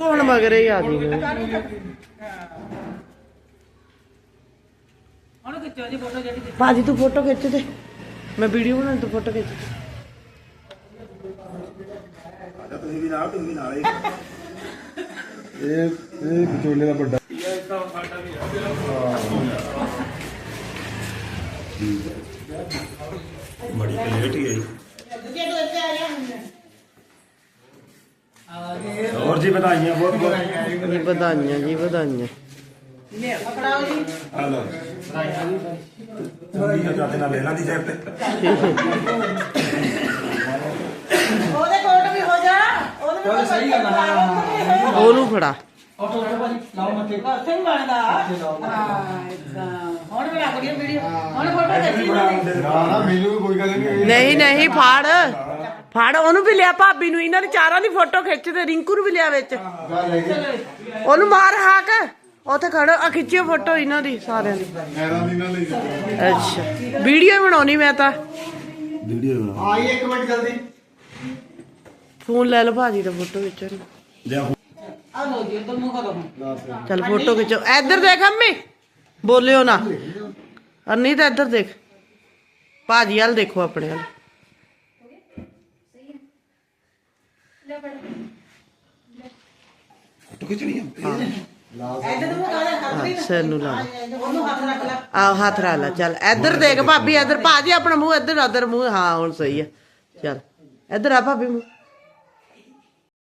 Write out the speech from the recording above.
ਹੁਣ ਮਗਰੇ ਹੀ ਆ ਜੀ ਉਹਨੂੰ ਖਿੱਚੋ ਜੀ ਫੋਟੋ ਜਿਹੜੀ ਭਾਜੀ ਤੂੰ ਫੋਟੋ ਖਿੱਚ ਦੇ। ਮੈਂ ਵੀਡੀਓ ਬਣਾ ਤੂੰ ਫੋਟੋ ਖਿੱਚ। ਦੇ ਤੁਸੀਂ ਵੀ ਨਾਲ ਤੁਸੀਂ ਵੀ ਨਾਲ ਹੀ। ਇਹ ਇਹ ਵਿਚੋਲੇ ਦਾ ਵੱਡਾ ਬੜੀ ਲੇਟ ਹੀ ਆਈ। ਹੋਰ ਜੀ ਵਧਾਈਆਂ ਬਹੁਤ ਬਹੁਤ। ਜੀ ਵਧਾਈਆਂ ਜੀ ਵਧਾਈਆਂ। ਹਲੋ ਤੁਸੀਂ ਜਾਂਦੇ ਨਾਲ ਲੈ ਲਾਂ ਦੀ ਸਾਈਡ ਤੇ ਉਹਦੇ ਕੋਟ ਵੀ ਹੋ ਜਾ। ਉਹਦੇ ਕੋਲ ਸਹੀ ਗੱਲ ਆ। ਉਹਨੂੰ ਫੜਾ। ਆਟੋ ਆਟੋ ਭਾਜੀ ਲਾਓ ਮੱਥੇ। ਉੱਥੇ ਨਹੀਂ ਬਣਦਾ। ਹਾਂ ਇਦਾਂ। ਹੁਣ ਵੀ ਲੱਗ ਗਈ ਵੀਡੀਓ ਹੁਣ। ਫੋਟੋ ਖਿੱਚੀ ਜਾਂਦੇ ਨਾ ਨਾ ਮੈਨੂੰ ਵੀ ਕੋਈ ਗੱਲ ਨਹੀਂ ਨਹੀਂ ਨਹੀਂ ਫੜ। ਫੜ ਉਹਨੂੰ ਵੀ ਲਿਆ ਭਾਬੀ ਨੂੰ। ਇਹਨਾਂ ਦੀ ਚਾਰਾਂ ਦੀ ਫੋਟੋ ਖਿੱਚ ਤੇ ਰਿੰਕੂ ਨੂੰ ਵੀ ਲਿਆ ਵਿੱਚ। ਗੱਲ ਹੈਗੀ ਉਹਨੂੰ ਮਾਰ ਹਾਕ। ਉੱਥੇ ਖੜੋ ਆ ਖਿੱਚਿਓ ਫੋਟੋ ਇਹਨਾਂ ਦੀ ਸਾਰਿਆਂ ਦੀ। ਮੈਦਾਂ ਦੀ ਨਾ ਲਈ। ਅੱਛਾ। ਵੀਡੀਓ ਬਣਾਉਣੀ ਮੈਂ ਤਾਂ। ਵੀਡੀਓ ਬਣਾ ਆਈ ਇੱਕ ਮਿੰਟ ਜਲਦੀ। ਫੋਨ ਲੈ ਲਓ ਭਾਜੀ ਦਾ ਫੋਟੋ ਖਿੱਚੋ ਲਿਆ। ਆ ਲੋ ਜੀ ਮੂੰਹ ਕਰੋ ਚੱਲ ਫੋਟੋ ਖਿੱਚੋ। ਇੱਧਰ ਦੇਖ ਅੰਮੀ। ਬੋਲਿਓ ਨਾ। ਅੰਨੀ ਤਾਂ ਇੱਧਰ ਦੇਖ। ਭਾਜੀ ਵੱਲ ਦੇਖੋ ਆਪਣੇ ਵੱਲ। ਫੋਟੋ ਖਿੱਚਣੀ ਆ? ਹੱਥ ਹਾਂ, ਸਿਰ ਨੂੰ ਲਾ ਲਓ। ਉਹਨੂੰ ਹੱਥ ਰੱਖ ਲੈ। ਆਹ ਹੱਥ ਰਾ ਲੈ ਚੱਲ। ਇੱਧਰ ਦੇਖ ਭਾਬੀ ਇੱਧਰ। ਭਾਜੀ ਆਪਣਾ ਮੂੰਹ ਇੱਧਰ ਇੱਧਰ ਮੂੰਹ। ਹਾਂ ਹੁਣ ਸਹੀ ਹੈ ਚੱਲ। ਇੱਧਰ ਆ ਭਾਬੀ ਮੂੰਹ।